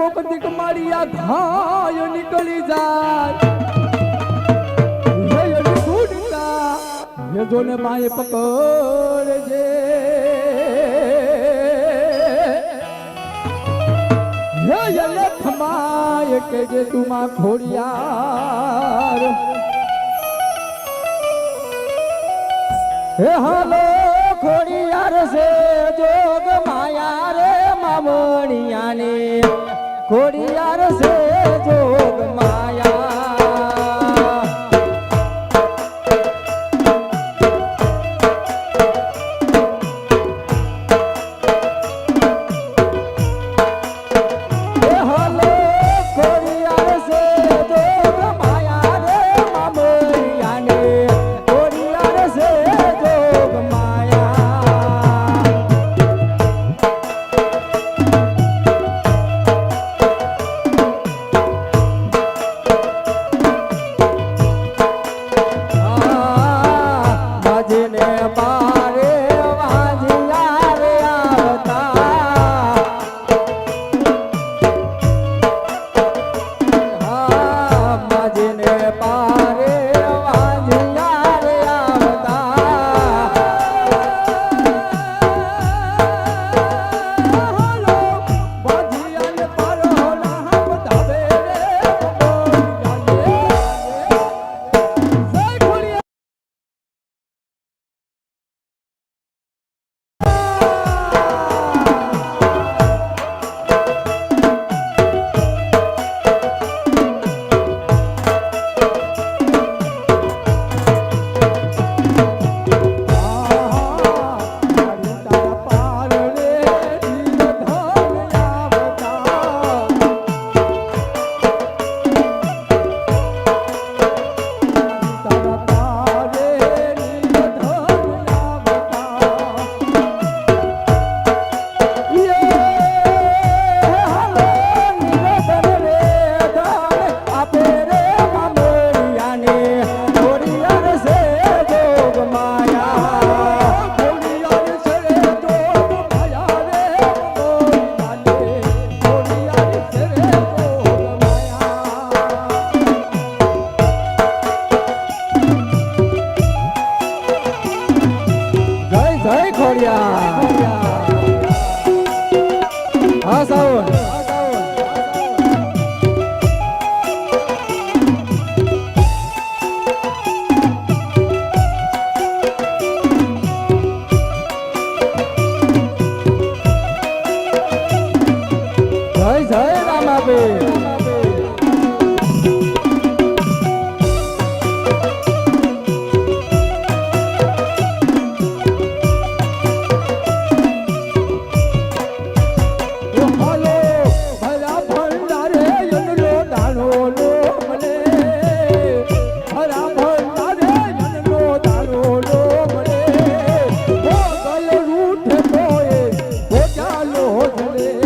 કોક દીક મારી આ ઘાય નીકળી જાય. ગુડતા હે જોને માએ પકડજે. હે યલે થમાય કે જે તું માં ખોડિયાર હે હાલો ખોડિયાર છે, જોગ માયા રે મામણિયાને ખોડિયાર છે. જય ખોડિયા हो चले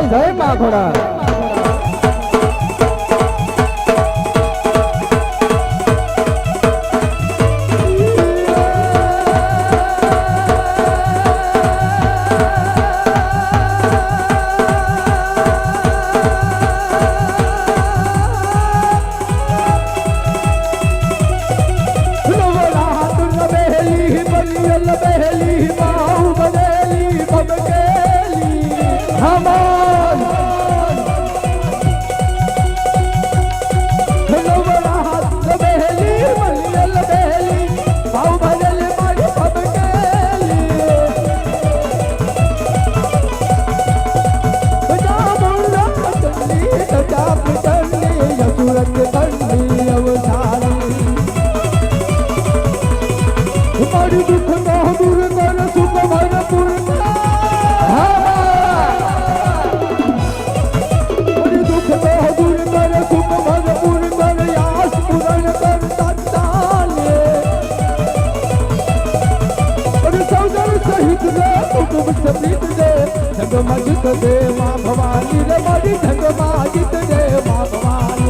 জয় জয় মা ঘোড়া। Allah जित दे धग मजित दे, माँ भवानी रे मोरी धग मजित दे, माँ भवानी।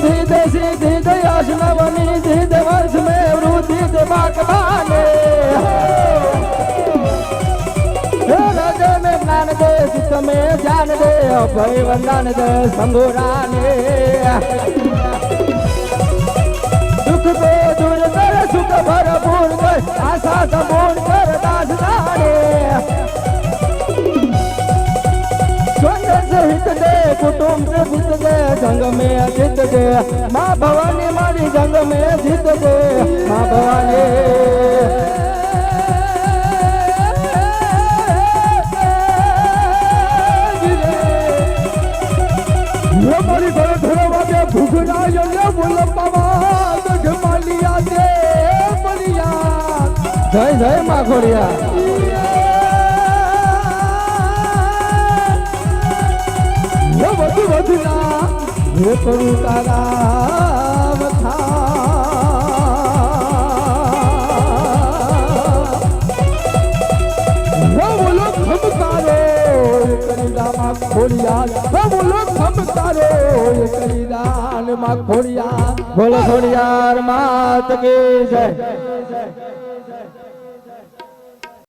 धीरे सीधे दयाशना बनी धीरे वर्ष में वृद्धि दिमाग माने दे, चित्त में जान दे भय वंदन दे संगोराने દાસ બોલ કર દાસ દાડે હિત દે, કુટુંબ જીત દે, જંગ મે જીત ભવાની મારી જંગ મે જીત મા ભવાની જય જય માં ખોડિયા વધુ વધુ ના હે કરું તારા ખોડિયાર માત કે જય.